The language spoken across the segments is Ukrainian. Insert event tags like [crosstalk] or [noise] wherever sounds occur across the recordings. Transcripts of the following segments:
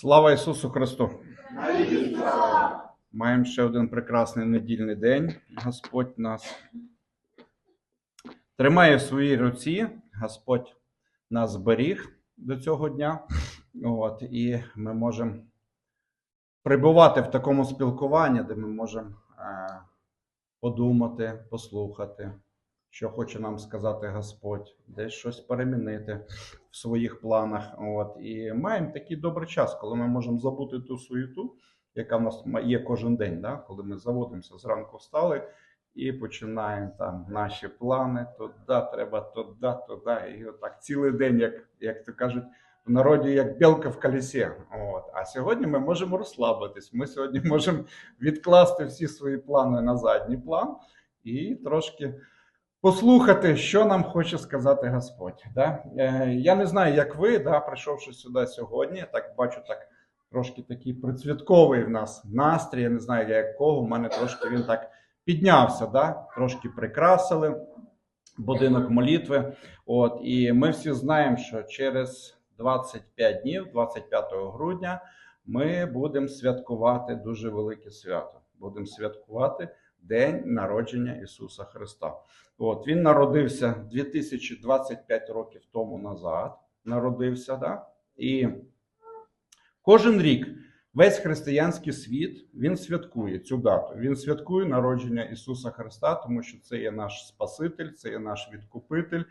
Слава Ісусу Христу! Маємо ще один прекрасний недільний день. Господь нас тримає в своїй руці. Господь нас зберіг до цього дня. От, і ми можемо прибувати в такому спілкуванні, де ми можемо е, подумати, послухати, що хоче нам сказати Господь, десь щось перемінити в своїх планах. От, і маємо такий добрий час, коли ми можемо забути ту суєту, яка в нас є кожен день, да? коли ми заводимося зранку встали і починаємо там наші плани, туди треба, туди, туди. І отак цілий день, як, як то кажуть, в народі як білка в колесі. От. А сьогодні ми можемо розслабитись. Ми сьогодні можемо відкласти всі свої плани на задній план і трошки послухати, що нам хоче сказати Господь. Да? Е, я не знаю, як ви, да, прийшовши сюди сьогодні, так бачу так. Трошки такий прицвятковий в нас настрій, я не знаю якого, в мене трошки він так піднявся, да? трошки прикрасили будинок молитви. От, і ми всі знаємо, що через 25 днів, 25 грудня, ми будемо святкувати дуже велике свято. Будемо святкувати День народження Ісуса Христа. От, Він народився 2025 років тому назад. Народився, да? і Кожен рік весь християнський світ він святкує цю дату. Він святкує народження Ісуса Христа, тому що це є наш Спаситель, це є наш відкупитель.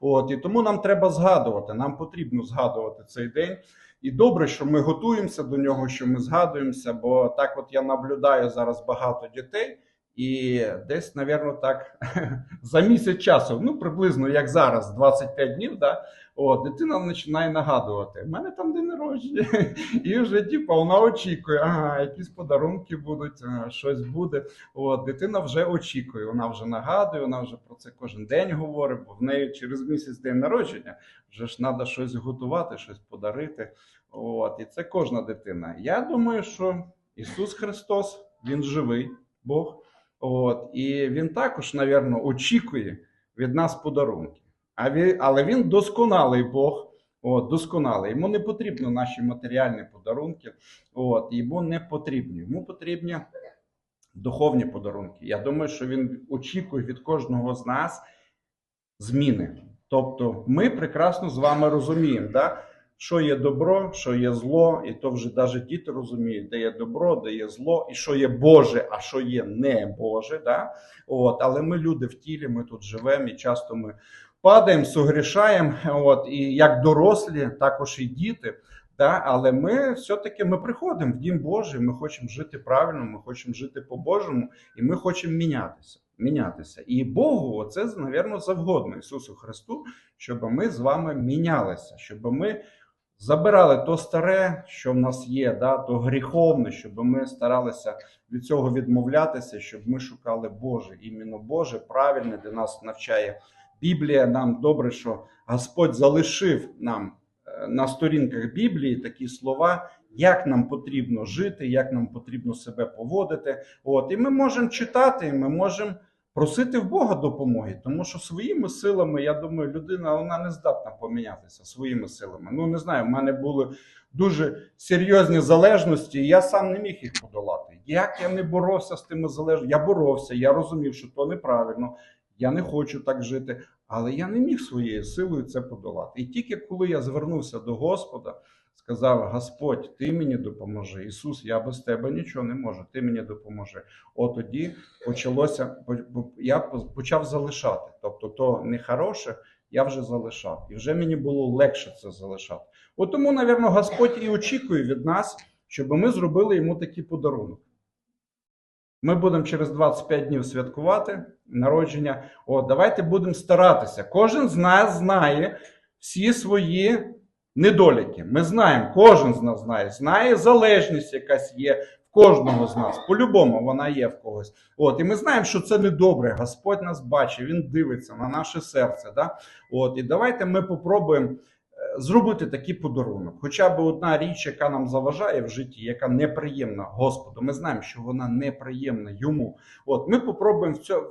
От і тому нам треба згадувати. Нам потрібно згадувати цей день. І добре, що ми готуємося до нього, що ми згадуємося. Бо так, от я наблюдаю зараз багато дітей. І десь, напевно, так [laughs] за місяць часу, ну приблизно як зараз, 25 днів, да, о, дитина починає нагадувати. У мене там день народження. [laughs] І вже типу, вона очікує, ага, якісь подарунки будуть, ага, щось буде. От, дитина вже очікує, вона вже нагадує, вона вже про це кожен день говорить, бо в неї через місяць день народження вже ж треба щось готувати, щось подарити. От, і це кожна дитина. Я думаю, що Ісус Христос, Він живий Бог. От, і він також, напевно, очікує від нас подарунки. А він, але він досконалий Бог. От, досконалий. Йому не потрібні наші матеріальні подарунки. От, йому не потрібні. Йому потрібні духовні подарунки. Я думаю, що він очікує від кожного з нас зміни. Тобто, ми прекрасно з вами розуміємо, да? Що є добро, що є зло, і то вже навіть діти розуміють, де є добро, де є зло, і що є Боже, а що є не Боже. Да? От, але ми люди в тілі, ми тут живемо, і часто ми падаємо, согрішаємо. От, і як дорослі, також і діти. Да? Але ми все-таки ми приходимо в Дім Божий, ми хочемо жити правильно, ми хочемо жити по-божому, і ми хочемо мінятися. Мінятися. І Богу, це, напевно, завгодно Ісусу Христу, щоб ми з вами мінялися, щоб ми забирали то старе, що в нас є, да, то гріховне, щоб ми старалися від цього відмовлятися, щоб ми шукали Боже, іменно Боже, правильне, де нас навчає Біблія. Нам добре, що Господь залишив нам е, на сторінках Біблії такі слова, як нам потрібно жити, як нам потрібно себе поводити. От, і ми можемо читати, і ми можемо просити в Бога допомоги, тому що своїми силами, я думаю, людина вона не здатна помінятися своїми силами. Ну не знаю, в мене були дуже серйозні залежності, і я сам не міг їх подолати. Як я не боровся з тими залежностями, я боровся, я розумів, що то неправильно. Я не хочу так жити, але я не міг своєю силою це подолати. І тільки коли я звернувся до Господа, сказав: Господь, ти мені допоможи. Ісус, я без тебе нічого не можу. Ти мені допоможи. От тоді почалося, я почав залишати. Тобто, то не хороше, я вже залишав. І вже мені було легше це залишати. От тому, напевно, Господь і очікує від нас, щоб ми зробили йому такий подарунок. Ми будемо через 25 днів святкувати народження. От, давайте будемо старатися. Кожен з нас знає всі свої недоліки. Ми знаємо, кожен з нас знає, знає залежність, якась є в кожного з нас. По-любому вона є в когось. От, і ми знаємо, що це не добре. Господь нас бачить, Він дивиться на наше серце. Да? От, і давайте ми попробуємо зробити такий подарунок. Хоча б одна річ, яка нам заважає в житті, яка неприємна Господу. Ми знаємо, що вона неприємна йому. От ми попробуємо це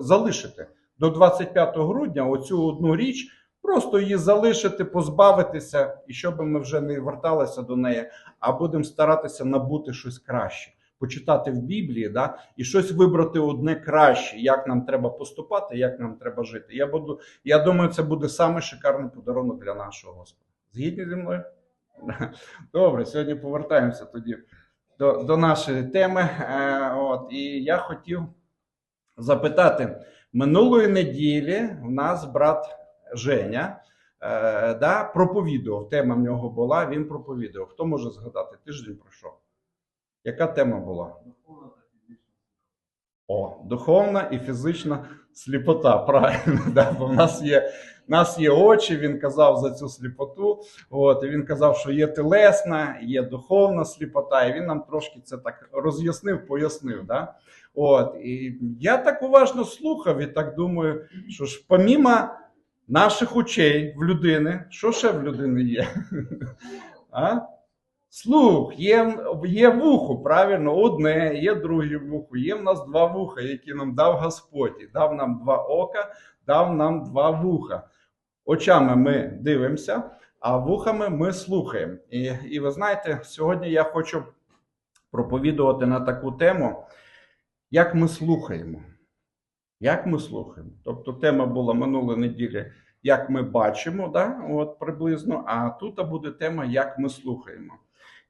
залишити до 25 грудня. Оцю одну річ просто її залишити, позбавитися, і щоб ми вже не верталися до неї, а будемо старатися набути щось краще. Почитати в Біблії, да, і щось вибрати одне краще, як нам треба поступати, як нам треба жити. Я буду, я думаю, це буде самий шикарний подарунок для нашого Господа. Згідні зі мною? [laughs] Добре, сьогодні повертаємося тоді до, до нашої теми. Е, от, і я хотів запитати: минулої неділі в нас брат Женя е, да, проповідував. Тема в нього була, він проповідував. Хто може згадати? Тиждень пройшов. Яка тема була? О, духовна і фізична сліпота. Правильно, да? бо в нас є, в нас є очі, він казав за цю сліпоту. От, і він казав, що є телесна, є духовна сліпота, і він нам трошки це так роз'яснив, пояснив. Да? От, і я так уважно слухав і так думаю, що ж помімо наших очей в людини, що ще в людини є? А? Слух, є, є вухо, правильно, одне, є друге вухо, є в нас два вуха, які нам дав Господь. Дав нам два ока, дав нам два вуха. Очами ми дивимося, а вухами ми слухаємо. І, і ви знаєте, сьогодні я хочу проповідувати на таку тему, як ми слухаємо. Як ми слухаємо? Тобто тема була минулої неділі, як ми бачимо, да? От приблизно, а тут буде тема, як ми слухаємо.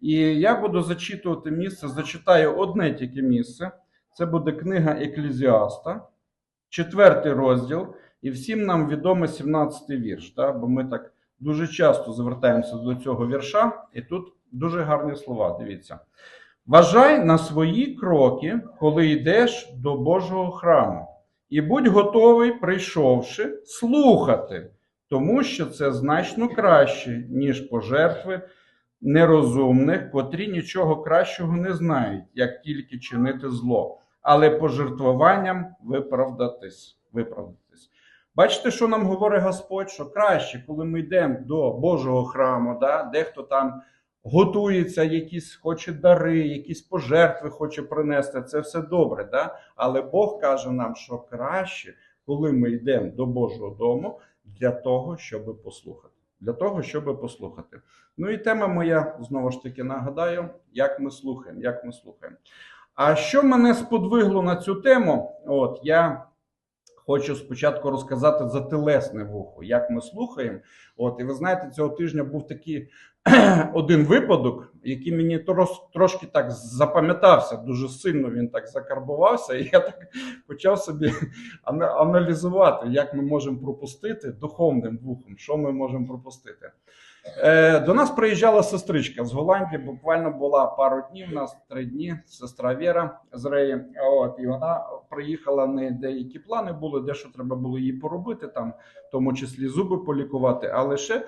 І я буду зачитувати місце, зачитаю одне тільки місце. Це буде книга Еклезіаста, четвертий розділ, і всім нам відомий 17-й вірш. Да? Бо ми так дуже часто звертаємося до цього вірша, і тут дуже гарні слова. Дивіться. Вважай на свої кроки, коли йдеш до Божого храму, і будь готовий, прийшовши, слухати, тому що це значно краще, ніж пожертви нерозумних, котрі нічого кращого не знають, як тільки чинити зло, але пожертвуванням виправдатись. виправдатись. Бачите, що нам говорить Господь, що краще, коли ми йдемо до Божого храму, да, дехто там готується, якісь хоче дари, якісь пожертви хоче принести, це все добре. Да? Але Бог каже нам, що краще, коли ми йдемо до Божого дому, для того, щоб послухати. Для того, щоб послухати. Ну і тема моя, знову ж таки, нагадаю, як ми слухаємо. як ми слухаємо. А що мене сподвигло на цю тему? От я хочу спочатку розказати за телесне вухо, як ми слухаємо. От, і ви знаєте, цього тижня був такий [clears throat] один випадок, який мені трош, трошки так запам'ятався. Дуже сильно він так закарбувався, і я так почав собі [laughs] аналізувати, як ми можемо пропустити духовним вухом, що ми можемо пропустити. Е, До нас приїжджала сестричка з Голландії. Буквально була пару днів. У нас три дні. Сестра Віра з Реї. От і вона приїхала. Не деякі плани були, дещо треба було їй поробити, там, в тому числі зуби полікувати. Але ще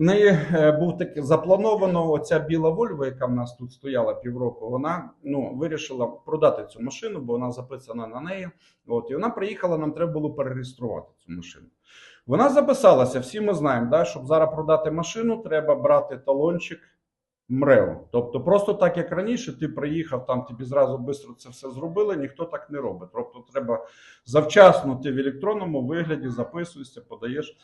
в неї е, був таке заплановано. Оця біла Вольва, яка в нас тут стояла півроку. Вона ну вирішила продати цю машину, бо вона записана на неї. От і вона приїхала. Нам треба було перереєструвати цю машину. Вона записалася, всі ми знаємо, да, щоб зараз продати машину, треба брати талончик МРЕО. Тобто, просто так як раніше, ти приїхав, там тобі зразу швидко це все зробили, ніхто так не робить. Тобто, треба завчасно ти в електронному вигляді записуєшся, подаєш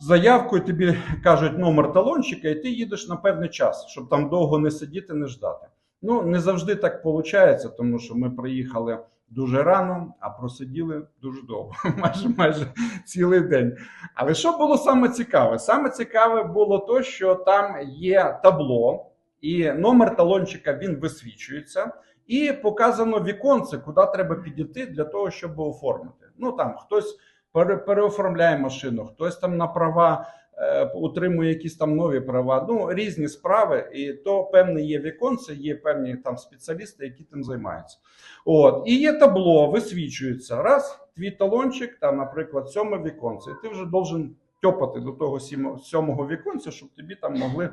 заявку, і тобі кажуть номер талончика, і ти їдеш на певний час, щоб там довго не сидіти, не ждати. Ну, не завжди так виходить, тому що ми приїхали дуже рано, а просиділи дуже довго, [laughs] майже майже цілий день. Але що було саме цікаве? Саме цікаве було то, що там є табло, і номер талончика він висвічується, і показано віконце, куди треба підійти для того, щоб оформити. Ну там хтось переоформляє машину, хтось там на права. Е, утримує якісь там нові права, ну різні справи, і то певне є віконце, є певні там спеціалісти, які тим займаються. От і є табло, висвічується раз. Твій талончик, там, наприклад, сьоме віконце, і ти вже должен тьопати до того сьомого віконця, щоб тобі там могли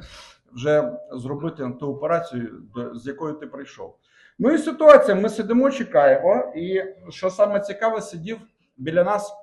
вже зробити ту операцію, з якою ти прийшов. Ну і ситуація: ми сидимо, чекаємо, і що саме цікаве, сидів біля нас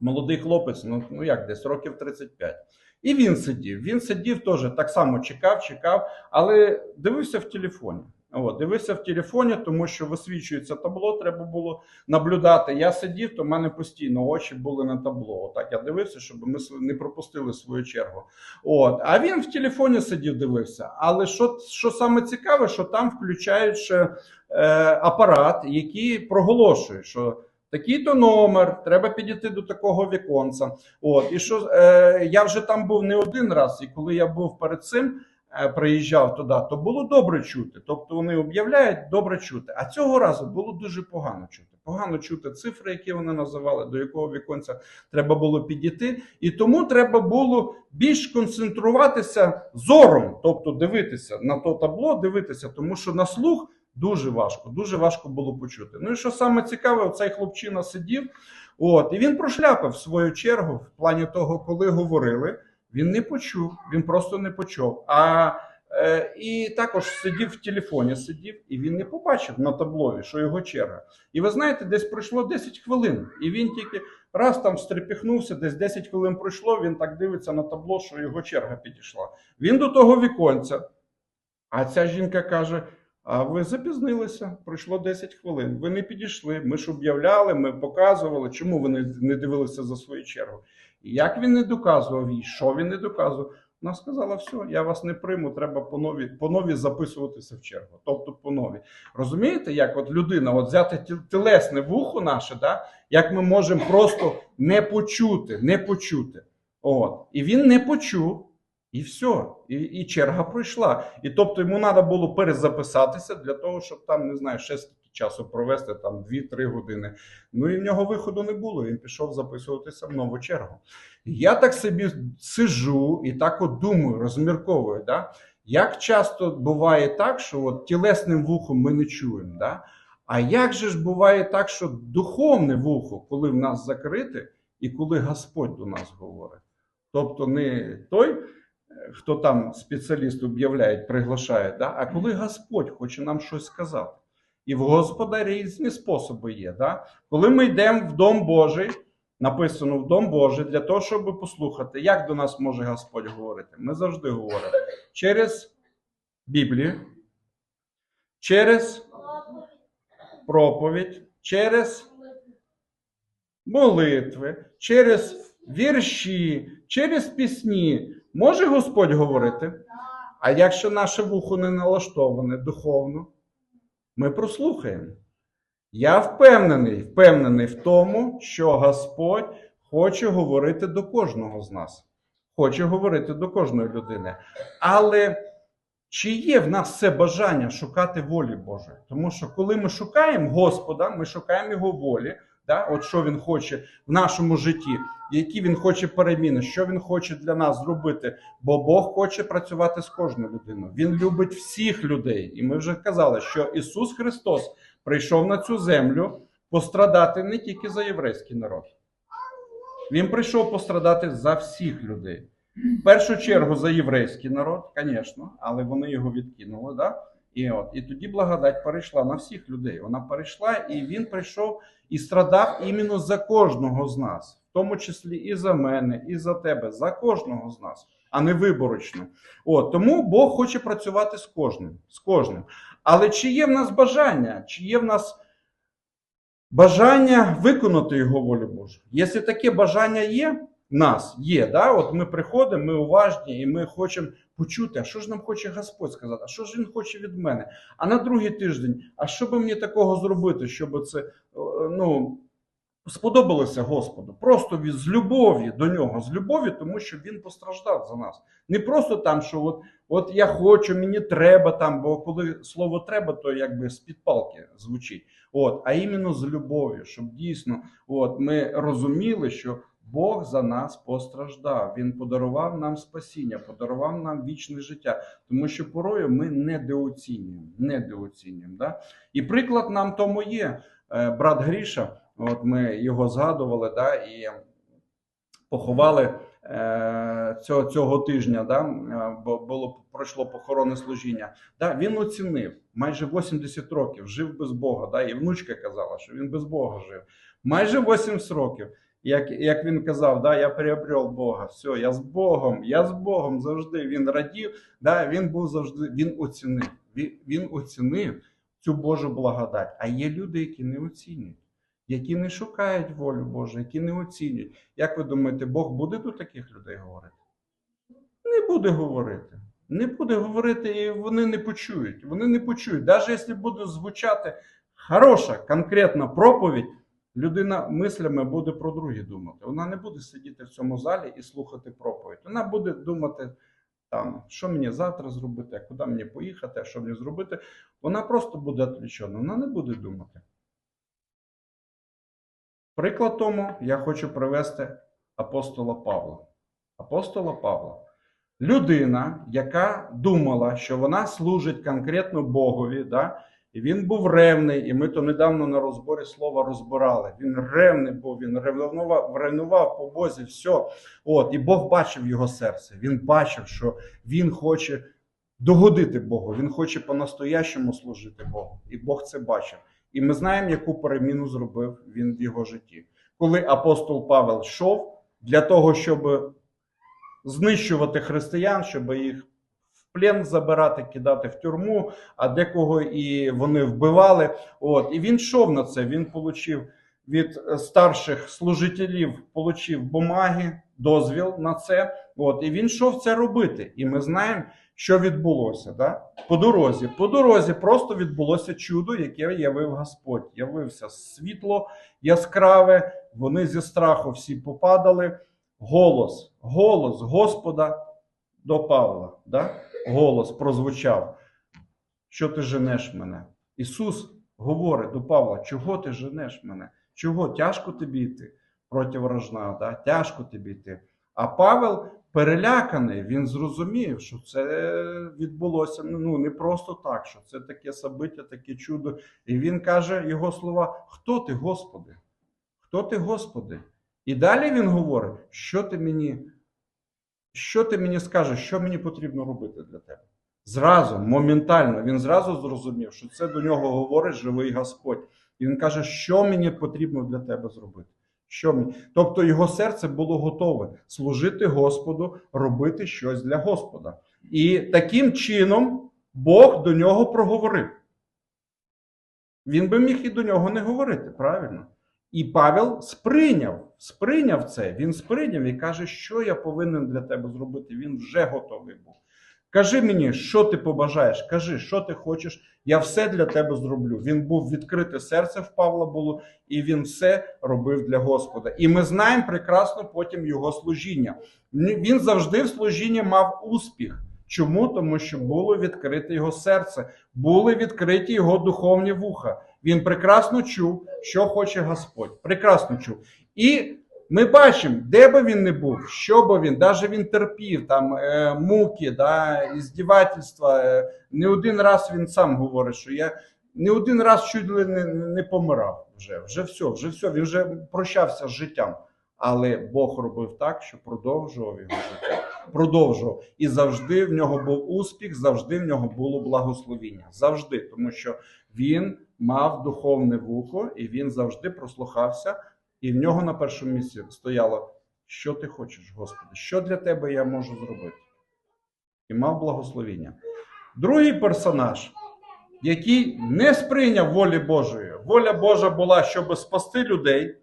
молодий хлопець, ну ну як десь років 35. І він сидів. Він сидів теж так само чекав, чекав, але дивився в телефоні. От, дивився в телефоні, тому що висвічується табло, треба було наблюдати. Я сидів, то в мене постійно очі були на табло. Отак я дивився, щоб ми не пропустили свою чергу. От, а він в телефоні сидів, дивився. Але що, що саме цікаве, що там включають ще е, апарат, який проголошує, що такий-то номер, треба підійти до такого віконця. От, і що е, я вже там був не один раз, і коли я був перед цим. е, Приїжджав туди, то було добре чути. Тобто вони об'являють добре чути. А цього разу було дуже погано чути. Погано чути цифри, які вони називали, до якого віконця треба було підійти. І тому треба було більш концентруватися зором, тобто дивитися на то табло, дивитися, тому що на слух дуже важко, дуже важко було почути. Ну і що саме цікаве, цей хлопчина сидів, от, і він прошляпив свою чергу в плані того, коли говорили. Він не почув, він просто не почув. А е, і також сидів в телефоні, сидів, і він не побачив на таблові, що його черга. І ви знаєте, десь пройшло 10 хвилин, і він тільки раз там стрепіхнувся, десь 10 хвилин пройшло, він так дивиться на табло, що його черга підійшла. Він до того віконця. А ця жінка каже: А ви запізнилися, пройшло 10 хвилин. Ви не підійшли. Ми ж об'являли, ми показували, чому ви не, дивилися за свою чергу. Як він не доказував їй, що він не доказував, вона сказала: все, я вас не прийму, треба по нові, по нові записуватися в чергу. Тобто по нові. Розумієте, як от людина, от взяти тіл- тілесне вухо наше, да? як ми можемо просто не почути, не почути. От. І він не почув. І все, і, і черга пройшла. І тобто йому треба було перезаписатися для того, щоб там, не знаю, ще скільки часу провести, там 2-3 години. Ну і в нього виходу не було. Він пішов записуватися в нову чергу. Я так собі сижу і так от думаю, розмірковую, да? як часто буває так, що от тілесним вухом ми не чуємо. Да? А як же ж буває так, що духовне вухо, коли в нас закрите, і коли Господь до нас говорить? Тобто не той, хто там спеціаліст об'являє, приглашає, да? а коли Господь хоче нам щось сказати. І в Господа різні способи є. Да? Коли ми йдемо в Дом Божий, написано в Дом Божий, для того, щоб послухати, як до нас може Господь говорити. Ми завжди говоримо через Біблію, через проповідь, через молитви, через вірші, через пісні. Може Господь говорити? А якщо наше вухо не налаштоване духовно, ми прослухаємо. Я впевнений, впевнений в тому, що Господь хоче говорити до кожного з нас, хоче говорити до кожної людини. Але чи є в нас це бажання шукати волі Божої? Тому що коли ми шукаємо Господа, ми шукаємо Його волі, да? от що Він хоче в нашому житті, які Він хоче переміни, що Він хоче для нас зробити. Бо Бог хоче працювати з кожною людиною. Він любить всіх людей. І ми вже казали, що Ісус Христос прийшов на цю землю пострадати не тільки за єврейський народ. Він прийшов пострадати за всіх людей. В першу чергу за єврейський народ, звісно, але вони його відкинули. Да? І, от, і тоді благодать перейшла на всіх людей. Вона перейшла, і він прийшов і страдав іменно за кожного з нас, в тому числі і за мене, і за тебе, за кожного з нас, а не виборочно. От, тому Бог хоче працювати з кожним, з кожним. Але чи є в нас бажання, чи є в нас бажання виконати його волю Божу? Якщо таке бажання є, нас є, да? от ми приходимо, ми уважні і ми хочемо почути, а що ж нам хоче Господь сказати, а що ж Він хоче від мене? А на другий тиждень, а що би мені такого зробити, щоб це е, ну, сподобалося Господу? Просто від, з любові до нього, з любові, тому що Він постраждав за нас. Не просто там, що от, от я хочу, мені треба там, бо коли слово треба, то якби з-під палки звучить. От, а іменно з любов'ю, щоб дійсно от, ми розуміли, що Бог за нас постраждав. Він подарував нам спасіння, подарував нам вічне життя, тому що порою ми недооцінюємо. недооцінюємо да? І приклад нам тому є. Е, Брат Гріша, от ми його згадували, да, і поховали е, цього, цього тижня, да, е, бо було пройшло похоронне служіння. Да, він оцінив майже 80 років, жив без Бога. Да, і внучка казала, що він без Бога жив. Майже 80 років. Як, як він казав, да, я приобрел Бога, все, я з Богом, я з Богом завжди. Він радів, да, він був завжди, він оцінив. Він, він оцінив цю Божу благодать. А є люди, які не оцінюють, які не шукають волю Божу, які не оцінюють. Як ви думаєте, Бог буде до таких людей говорити? Не буде говорити. Не буде говорити, і вони не почують. Вони не почують. Навіть якщо буде звучати хороша, конкретна проповідь, людина мислями буде про другі думати. Вона не буде сидіти в цьому залі і слухати проповідь. Вона буде думати, там, що мені завтра зробити, куди мені поїхати, що мені зробити. Вона просто буде відвлечена, вона не буде думати. Приклад тому я хочу привести апостола Павла. Апостола Павла. Людина, яка думала, що вона служить конкретно Богові, да? І він був ревний, і ми то недавно на розборі слова розбирали. Він ревний був, він ревнував, ревнував по Бозі, все. От, і Бог бачив його серце. Він бачив, що він хоче догодити Богу, він хоче по-настоящому служити Богу. І Бог це бачив. І ми знаємо, яку переміну зробив він в його житті. Коли апостол Павел йшов для того, щоб знищувати християн, щоб їх плен забирати, кидати в тюрму, а декого і вони вбивали. От, і він йшов на це. Він отримав від е, старших служителів получив бумаги, дозвіл на це. От, і він йшов це робити. І ми знаємо, що відбулося. Да? По дорозі. По дорозі просто відбулося чудо, яке явив Господь. Явився світло яскраве, вони зі страху всі попадали. Голос, голос Господа до Павла. Да? Голос прозвучав. Що ти женеш мене? Ісус говорить до Павла, чого ти женеш мене? Чого тяжко тобі йти проти ворожна? Да? Тяжко тобі йти. А Павел переляканий, він зрозумів, що це відбулося ну, не просто так, що це таке собиття, таке чудо. І він каже його слова: Хто ти, Господи? Хто ти, Господи? І далі він говорить, що ти мені, що ти мені скажеш, що мені потрібно робити для тебе. Зразу, моментально, він зразу зрозумів, що це до нього говорить живий Господь. І він каже, що мені потрібно для тебе зробити. Що мені? Тобто його серце було готове служити Господу, робити щось для Господа. І таким чином Бог до нього проговорив. Він би міг і до нього не говорити, правильно? І Павел сприйняв, сприйняв це. Він сприйняв і каже, що я повинен для тебе зробити. Він вже готовий був. Кажи мені, що ти побажаєш, кажи, що ти хочеш, я все для тебе зроблю. Він був відкрите серце в Павла було, і він все робив для Господа. І ми знаємо прекрасно потім його служіння. Він завжди в служінні мав успіх. Чому? Тому що було відкрите його серце, були відкриті його духовні вуха. Він прекрасно чув, що хоче Господь. Прекрасно чув. І ми бачимо, де би він не був, що би він, навіть він терпів там е, муки, да, іздівательства. Е, не один раз він сам говорить, що я не один раз чуть ли не, не помирав. Вже вже все, вже все. Він вже прощався з життям. Але Бог робив так, що продовжував його життя. Продовжував. І завжди в нього був успіх, завжди в нього було благословіння. Завжди, тому що він мав духовне вухо, і він завжди прослухався. І в нього на першому місці стояло, що ти хочеш, Господи, що для тебе я можу зробити? І мав благословіння. Другий персонаж, який не сприйняв волі Божої. Воля Божа була, щоб спасти людей,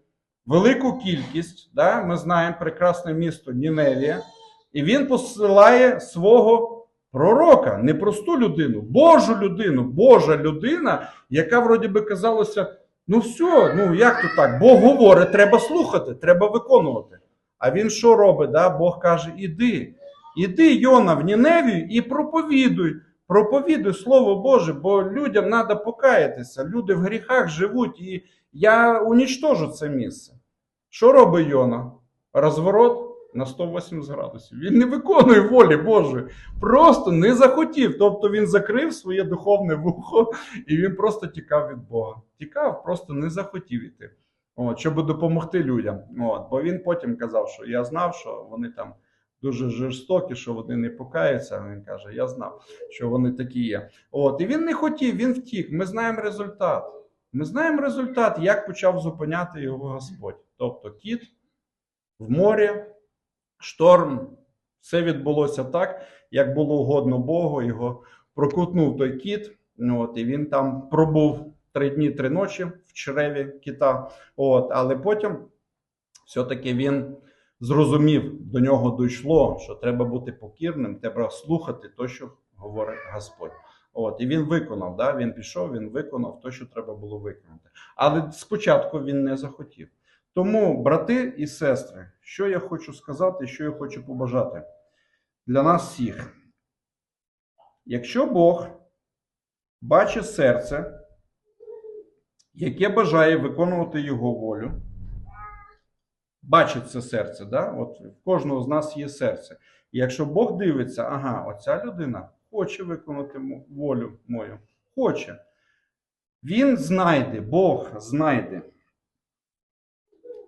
велику кількість. Да? Ми знаємо прекрасне місто Ніневія. І він посилає свого пророка, не просту людину, Божу людину, Божа людина, яка вроді би казалося. Ну все, ну як то так? Бог говорить, треба слухати, треба виконувати. А він що робить? Да? Бог каже: іди, іди, Йона, в Ніневію і проповідуй. Проповідуй Слово Боже, бо людям треба покаятися. Люди в гріхах живуть, і я унічтожу це місце. Що робить Йона? Розворот на 180 градусів. Він не виконує волі Божої. Просто не захотів. Тобто він закрив своє духовне вухо і він просто тікав від Бога. Тікав, просто не захотів іти. От, щоб допомогти людям. От, бо він потім казав, що я знав, що вони там дуже жорстокі, що вони не покаються. Він каже: Я знав, що вони такі є. От, і він не хотів, він втік. Ми знаємо результат. Ми знаємо результат, як почав зупиняти його Господь. Тобто кіт в морі, шторм. Все відбулося так, як було угодно Богу. Його прокутнув той кіт. От, і він там пробув три дні, три ночі в чреві кита. От, але потім все-таки він зрозумів, до нього дійшло, що треба бути покірним, треба слухати те, що говорить Господь. От, і він виконав, да? він пішов, він виконав те, що треба було виконати. Але спочатку він не захотів. Тому, брати і сестри, що я хочу сказати, що я хочу побажати для нас всіх. Якщо Бог бачить серце, яке бажає виконувати Його волю, бачить це серце, да? От в кожного з нас є серце. Якщо Бог дивиться, ага, оця людина хоче виконати волю мою, хоче. Він знайде, Бог знайде.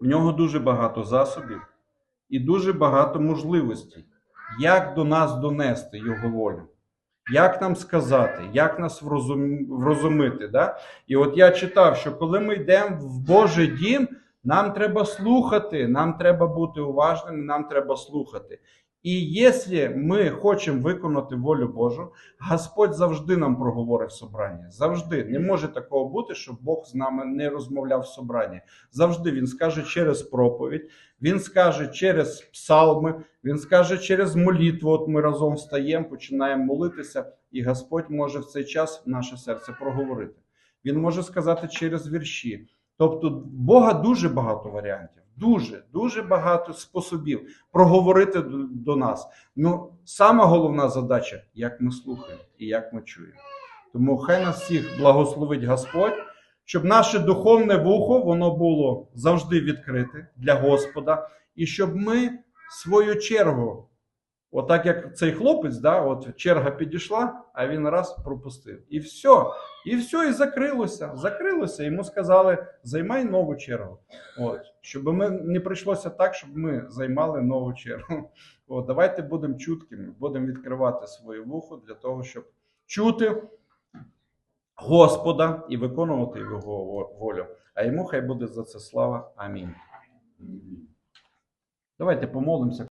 В нього дуже багато засобів і дуже багато можливостей, як до нас донести його волю. Як нам сказати, як нас врозум... врозумити. Да? І от я читав, що коли ми йдемо в Божий дім, нам треба слухати, нам треба бути уважними, нам треба слухати. І якщо ми хочемо виконати волю Божу, Господь завжди нам проговорить в собранні. Завжди не може такого бути, щоб Бог з нами не розмовляв в собранні. Завжди він скаже через проповідь, він скаже через псалми, він скаже через молитву. От ми разом встаємо, починаємо молитися, і Господь може в цей час наше серце проговорити. Він може сказати через вірші. Тобто, Бога дуже багато варіантів, дуже, дуже багато способів проговорити до, до нас. Ну, сама головна задача, як ми слухаємо і як ми чуємо. Тому хай нас всіх благословить Господь, щоб наше духовне вухо воно було завжди відкрите для Господа, і щоб ми свою чергу, отак як цей хлопець, да, от черга підійшла, а він раз пропустив. І все, і все, і закрилося. Закрилося. Йому сказали, займай нову чергу. От, щоб ми не прийшлося так, щоб ми займали нову чергу. От, давайте будемо чуткими, будемо відкривати своє вухо для того, щоб чути Господа і виконувати його волю. А йому хай буде за це слава. Амінь. Давайте помолимося.